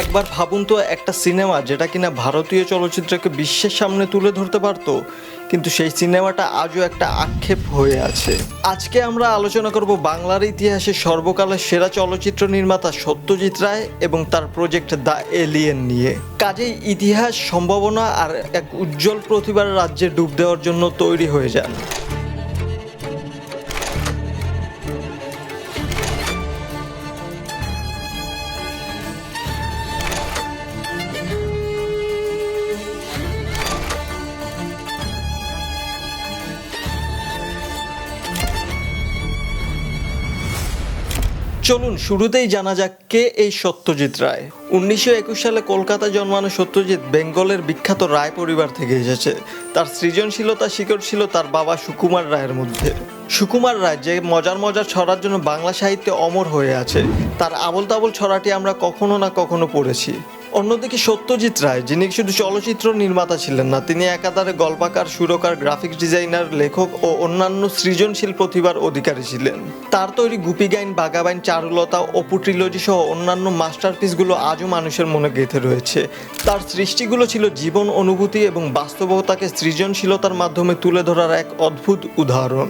একবার ভাবুন তো, একটা সিনেমা যেটা কিনা ভারতীয় চলচ্চিত্রকে বিশ্বের সামনে তুলে ধরতে পারতো, কিন্তু সেই সিনেমাটা আজও একটা আক্ষেপ হয়ে আছে। আজকে আমরা আলোচনা করব বাংলার ইতিহাসে সর্বকালের সেরা চলচ্চিত্র নির্মাতা সত্যজিৎ রায় এবং তার প্রজেক্ট দ্য এলিয়েন নিয়ে। কাজেই ইতিহাস, সম্ভাবনা আর এক উজ্জ্বল প্রতিভার রাজ্যে ডুব দেওয়ার জন্য তৈরি হয়ে যান। চলুন শুরুতেই জানা যাক কে এই সত্যজিৎ রায়। উনিশশো একুশ সালে কলকাতায় জন্মানো সত্যজিৎ বেঙ্গলের বিখ্যাত রায় পরিবার থেকে এসেছে। তার সৃজনশীলতা শিকড় ছিল তার বাবা সুকুমার রায়ের মধ্যে। সুকুমার রায় যে মজার মজার ছড়ার জন্য বাংলা সাহিত্যে অমর হয়ে আছে, তার আবল তাবল ছড়াটি আমরা কখনো না কখনো পড়েছি। অন্যদিকে সত্যজিৎ রায়, যিনি শুধু চলচ্চিত্র নির্মাতা ছিলেন না, তিনি একাধারে গল্পাকার, সুরকার, গ্রাফিক্স ডিজাইনার, লেখক ও অন্যান্য সৃজনশীল প্রতিভার অধিকারী ছিলেন। তার তৈরি গুপি গাইন বাগাবাইন চারুলতা, অপু ট্রিলজি সহ অন্যান্য মাস্টারপিসগুলো আজও মানুষের মনে গেঁথে রয়েছে। তার সৃষ্টিগুলো ছিল জীবন, অনুভূতি এবং বাস্তবতাকে সৃজনশীলতার মাধ্যমে তুলে ধরার এক অদ্ভুত উদাহরণ।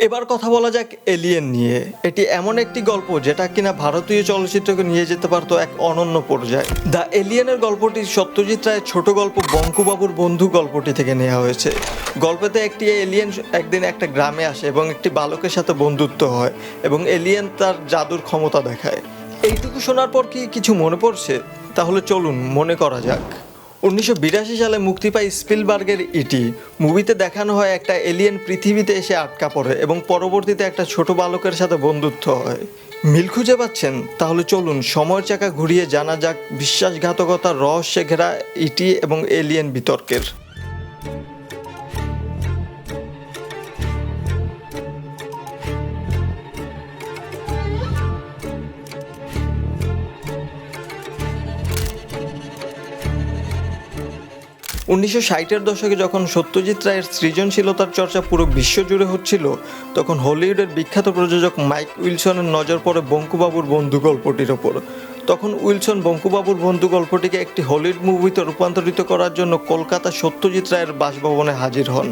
এবার কথা বলা যাক এলিয়েন নিয়ে। এটি এমন একটি গল্প যেটা কিনা ভারতীয় চলচ্চিত্রকে নিয়ে যেতে পারতো এক অনন্য পর্যায়ে। দ্য এলিয়েনের গল্পটি সত্যজিৎ রায়ের ছোট গল্প বঙ্কুবাবুর বন্ধু গল্পটি থেকে নেওয়া হয়েছে। গল্পতে একটি এলিয়েন একদিন একটা গ্রামে আসে এবং একটি বালকের সাথে বন্ধুত্ব হয় এবং এলিয়েন তার জাদুর ক্ষমতা দেখায়। এইটুকু শোনার পর কি কিছু মনে পড়ছে? তাহলে চলুন, মনে করা যাক। উনিশশো বিরাশি সালে মুক্তি পায় স্পিলবার্গের ইটি। মুভিতে দেখানো হয় একটা এলিয়েন পৃথিবীতে এসে আটকা পড়ে এবং পরবর্তীতে একটা ছোট বালকের সাথে বন্ধুত্ব হয়। মিল খুঁজে পাচ্ছেন? তাহলে চলুন, সময়ের চাকা ঘুরিয়ে জানা যাক বিশ্বাসঘাতকতার রহস্যে ঘেরা ইটি এবং এলিয়েন বিতর্কের। উনিশশো ষাটের দশকে যখন সত্যজিৎ রায়ের সৃজনশীলতার চর্চা পুরো বিশ্ব জুড়ে হচ্ছিল, তখন হলিউডের বিখ্যাত প্রযোজক মাইক উইলসনের নজর পড়ে বঙ্কুবাবুর বন্ধু গল্পটির ওপর। তখন উইলসন বঙ্কুবাবুর বন্ধু গল্পটিকে একটি হলিউড মুভিতে রূপান্তরিত করার জন্য কলকাতা সত্যজিৎ রায়ের বাসভবনে হাজির হন।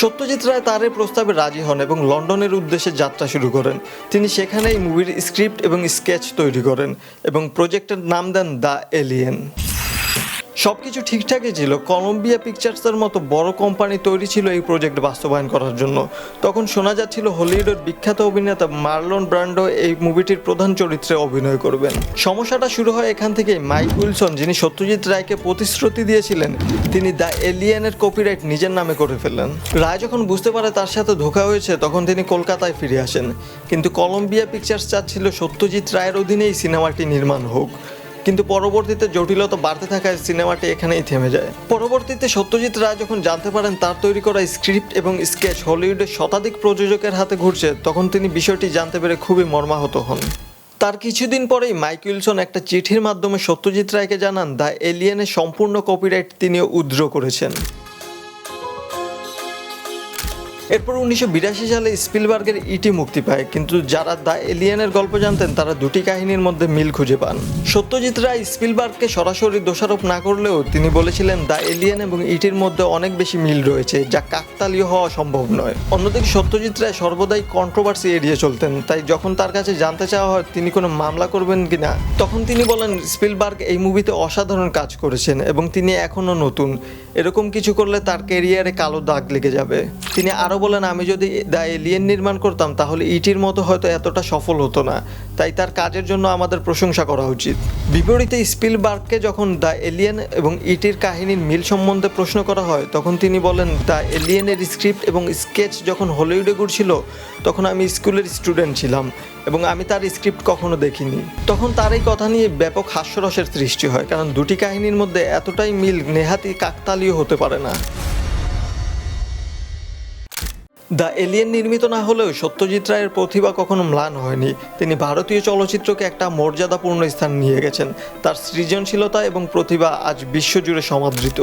সত্যজিৎ রায় তার এই প্রস্তাবে রাজি হন এবং লন্ডনের উদ্দেশ্যে যাত্রা শুরু করেন। তিনি সেখানেই মুভির স্ক্রিপ্ট এবং স্কেচ তৈরি করেন এবং প্রজেক্টের নাম দেন দ্য এলিয়েন। সবকিছু ঠিকঠাকই ছিল। কলম্বিয়া পিকচার্সের মতো বড় কোম্পানি তৈরি ছিল এই প্রজেক্ট বাস্তবায়ন করার জন্য। তখন শোনা যাচ্ছিল হলিউডের বিখ্যাত অভিনেতা মার্লন ব্র্যান্ডো এই মুভিটির প্রধান চরিত্রে অভিনয় করবেন। সমস্যাটা শুরু হয় এখান থেকে মাইক উইলসন যিনি সত্যজিৎ রায়কে প্রতিশ্রুতি দিয়েছিলেন, তিনি দ্য এলিয়েনের কপিরাইট নিজের নামে করে ফেললেন। রায় যখন বুঝতে পারে তার সাথে ধোকা হয়েছে, তখন তিনি কলকাতায় ফিরে আসেন। কিন্তু কলম্বিয়া পিকচার্স চাচ্ছিল সত্যজিৎ রায়ের অধীনেই সিনেমাটি নির্মাণ হোক। কিন্তু পরবর্তীতে জটিলতা বাড়তে থাকায় সিনেমাটি এখানেই থেমে যায়। পরবর্তীতে সত্যজিৎ রায় যখন জানতে পারেন তার তৈরি করা স্ক্রিপ্ট এবং স্কেচ হলিউডের শতাধিক প্রযোজকের হাতে ঘুরছে, তখন তিনি বিষয়টি জানতে পেরে খুবই মর্মাহত হন। তার কিছুদিন পরেই মাইক উইলসন একটা চিঠির মাধ্যমে সত্যজিৎ রায়কে জানান, দ্য এলিয়েনের সম্পূর্ণ কপিরাইট তিনি উদ্র করেছেন। এরপর উনিশশো বিরাশি সালে স্পিলবার্গের ইটি মুক্তি পায়, কিন্তু যারা দ্য এলিয়েনের গল্প জানতেন, তারা দুটি কাহিনীর মধ্যে মিল খুঁজে পান। সত্যজিৎ রায় স্পিলবার্গকে সরাসরি দোষারোপ না করলেও তিনি বলেছিলেন, দ্য এলিয়েন এবং ইটির মধ্যে অনেক বেশি মিল রয়েছে, যা কাকতালীয় হওয়া সম্ভব নয়। অন্যদিকে সত্যজিৎ রায় সর্বদাই কন্ট্রোভার্সি এড়িয়ে চলতেন, তাই যখন তার কাছে জানতে চাওয়া হয়, তিনি কোনো মামলা করবেন কিনা? তখন তিনি বলেন, স্পিলবার্গ এই মুভিতে অসাধারণ কাজ করেছেন এবং তিনি এখনও নতুন। এরকম কিছু করলে তার ক্যারিয়ারে কালো দাগ লেগে যাবে। তিনি আরও বলেন, আমি যদি দ্য এলিয়েন নির্মাণ করতাম, তাহলে ইটির মতো হয়তো এতটা সফল হতো না। তাই তার কাজের জন্য আমাদের প্রশংসা করা উচিত। বিপরীতে স্পিলবার্গকে যখন দ্য এলিয়েন এবং ইটির কাহিনীর মিল সম্বন্ধে প্রশ্ন করা হয়, তখন তিনি বলেন দ্য এলিয়েনের স্ক্রিপ্ট এবং স্কেচ যখন হলিউডে ঘুরছিল, তখন আমি স্কুলের স্টুডেন্ট ছিলাম এবং আমি তার স্ক্রিপ্ট কখনো দেখিনি। তখন তার এই কথা নিয়ে ব্যাপক হাস্যরসের সৃষ্টি হয়, কারণ দুটি কাহিনীর মধ্যে এতটাই মিল নেহাতি কাকতালীয় হতে পারে না। দ্য এলিয়েন নির্মিত না হলেও সত্যজিৎ রায়ের প্রতিভা কখনো ম্লান হয়নি। তিনি ভারতীয় চলচ্চিত্রকে একটা মর্যাদাপূর্ণ স্থান নিয়ে গেছেন। তার সৃজনশীলতা এবং প্রতিভা আজ বিশ্বজুড়ে সমাদৃত।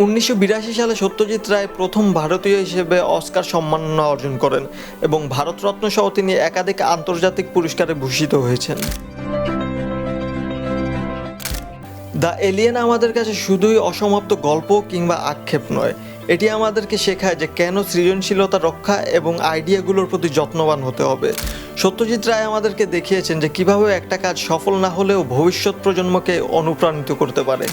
উনিশশো বিরাশি সালে সত্যজিৎ রায় প্রথম ভারতীয় হিসেবে অস্কার সম্মাননা অর্জন করেন এবং ভারতরত্ন সহ তিনি একাধিক আন্তর্জাতিক পুরস্কারে ভূষিত হয়েছেন। দ্য এলিয়েন আমাদের কাছে শুধুই অসমাপ্ত গল্প কিংবা আক্ষেপ নয়। এটি আমাদেরকে শেখায় যে কেন সৃজনশীলতা রক্ষা এবং আইডিয়াগুলোর প্রতি যত্নবান হতে হবে। সত্যজিৎ রায় আমাদেরকে দেখিয়েছেন যে কীভাবে একটা কাজ সফল না হলেও ভবিষ্যৎ প্রজন্মকে অনুপ্রাণিত করতে পারে।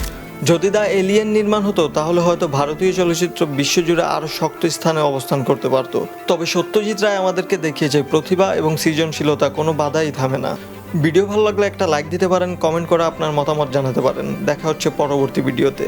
যদি দা এলিয়েন নির্মাণ হতো, তাহলে হয়তো ভারতীয় চলচ্চিত্র বিশ্বজুড়ে আরও শক্ত স্থানে অবস্থান করতে পারত। তবে সত্যজিৎ রায় আমাদেরকে দেখিয়েছে, প্রতিভা এবং সৃজনশীলতা কোনো বাধাই থামে না। ভিডিও ভালো লাগলে একটা লাইক দিতে পারেন কমেন্ট করে আপনার মতামত জানাতে পারেন। দেখা হচ্ছে পরবর্তী ভিডিওতে।